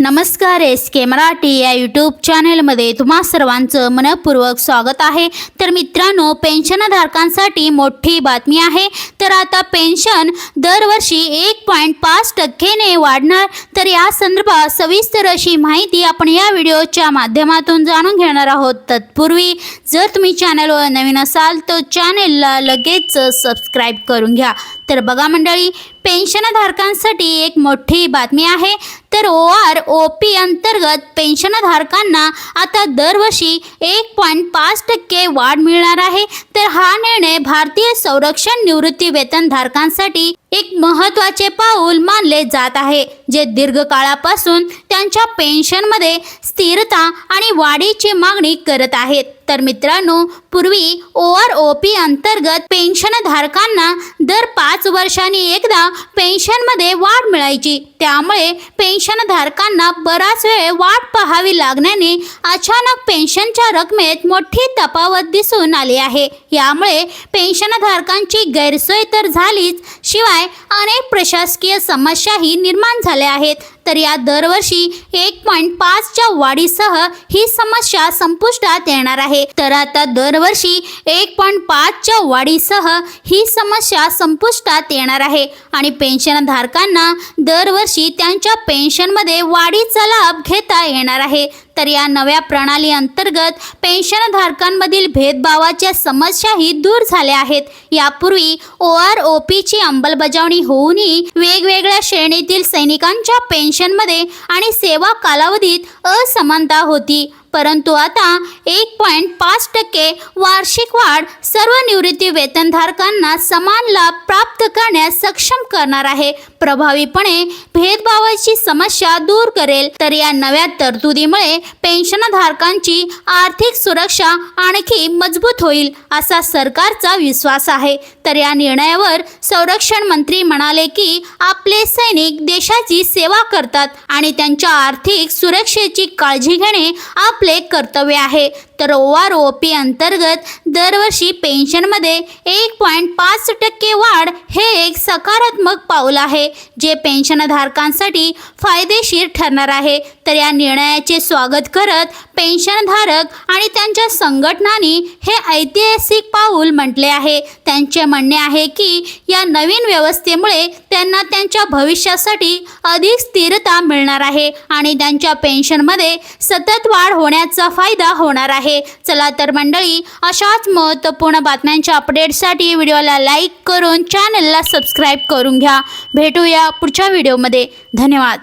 नमस्कार एस के मराठी या यूट्यूब चॅनेलमध्ये तुम्हा सर्वांचं मनपूर्वक स्वागत आहे. तर मित्रांनो पेन्शनधारकांसाठी मोठी बातमी आहे. तर आता पेन्शन दरवर्षी एक पॉईंट पाच टक्केने वाढणार. तर या संदर्भात सविस्तर अशी माहिती आपण या व्हिडिओच्या माध्यमातून जाणून घेणार आहोत. तत्पूर्वी जर तुम्ही चॅनलवर नवीन असाल तर चॅनेलला लगेच सबस्क्राईब करून घ्या. तर बघा मंडळी पेन्शनधारकांसाठी एक मोठी बातमी आहे. तर ओ आर ओ पी अंतर्गत पेन्शनधारकांना आता दरवर्षी एक पॉईंट पाच टक्के वाढ मिळणार आहे. तर हा निर्णय भारतीय संरक्षण निवृत्ती वेतनधारकांसाठी एक महत्त्वाचे पाऊल मानले जात आहे जे दीर्घकाळापासून त्यांच्या पेन्शनमध्ये स्थिरता आणि वाढीची मागणी करत आहेत. तर मित्रांनो पूर्वी ओ आर ओ पी अंतर्गत पेन्शनधारकांना दर पाच वर्षांनी एकदा पेन्शनमध्ये वाढ मिळायची. त्यामुळे पेन्शनधारकांना बराच वेळ वाट पाहावी लागण्याने अचानक पेन्शनच्या रकमेत मोठी तफावत दिसून आली आहे. यामुळे पेन्शनधारकांची गैरसोय तर झालीच शिवाय अनेक प्रशासकीय समस्याही निर्माण झाल्या आहेत. तर या दरवर्षी एक पॉईंट पाचच्या वाढीसह ही समस्या संपुष्टात येणार आहे. तर आता दरवर्षी एक पॉईंट पाचच्या वाढीसह ही समस्या संपुष्टात येणार आहे. आणि पेन्शनधारकांना दरवर्षी त्यांच्या पेन्शनमध्ये वाढीचा लाभ घेता येणार आहे. तर या नव्या प्रणाली अंतर्गत पेन्शनधारकांमधील भेदभावाच्या समस्याही दूर झाल्या आहेत. यापूर्वी ओ आर ओ पीची अंमलबजावणी होऊनही वेगवेगळ्या श्रेणीतील सैनिकांच्या पेन्शनमध्ये आणि सेवा कालावधीत असमानता होती. परंतु आता एक पॉईंट पाच टक्के वार्षिक वाढ सर्व निवृत्ती वेतनधारकांना समान लाभ प्राप्त करण्यास सक्षम करणार आहे. प्रभावीपणे भेदभावाची समस्या दूर करेल. तर या नव्या तरतुदीमुळे पेन्शनधारकांची आर्थिक सुरक्षा आणखी मजबूत होईल असा सरकारचा विश्वास आहे. तर या निर्णयावर संरक्षण मंत्री म्हणाले की आपले सैनिक देशाची सेवा करतात आणि त्यांच्या आर्थिक सुरक्षेची काळजी घेणे आपले कर्तव्य आहे. तर ओ आर ओ पी अंतर्गत दरवर्षी पेन्शनमध्ये एक पॉईंट पाच टक्के वाढ हे एक सकारात्मक पाऊल आहे जे पेन्शनधारकांसाठी फायदेशीर ठरणार आहे. तर या निर्णयाचे स्वागत करत पेन्शनधारक आणि त्यांच्या संघटनांनी हे ऐतिहासिक पाऊल म्हटले आहे. त्यांचे म्हणणे आहे की या नवीन व्यवस्थेमुळे त्यांना त्यांच्या भविष्यासाठी अधिक स्थिरता मिळणार आहे आणि त्यांच्या पेन्शनमध्ये सतत वाढ होण्याचा फायदा होणार आहे. चला तर मंडळी अशाच महत्त्वपूर्ण बातम्यांच्या अपडेटसाठी व्हिडिओला लाईक करून चॅनलला सबस्क्राईब करून घ्या. भेटूया पुढच्या व्हिडिओमध्ये. धन्यवाद.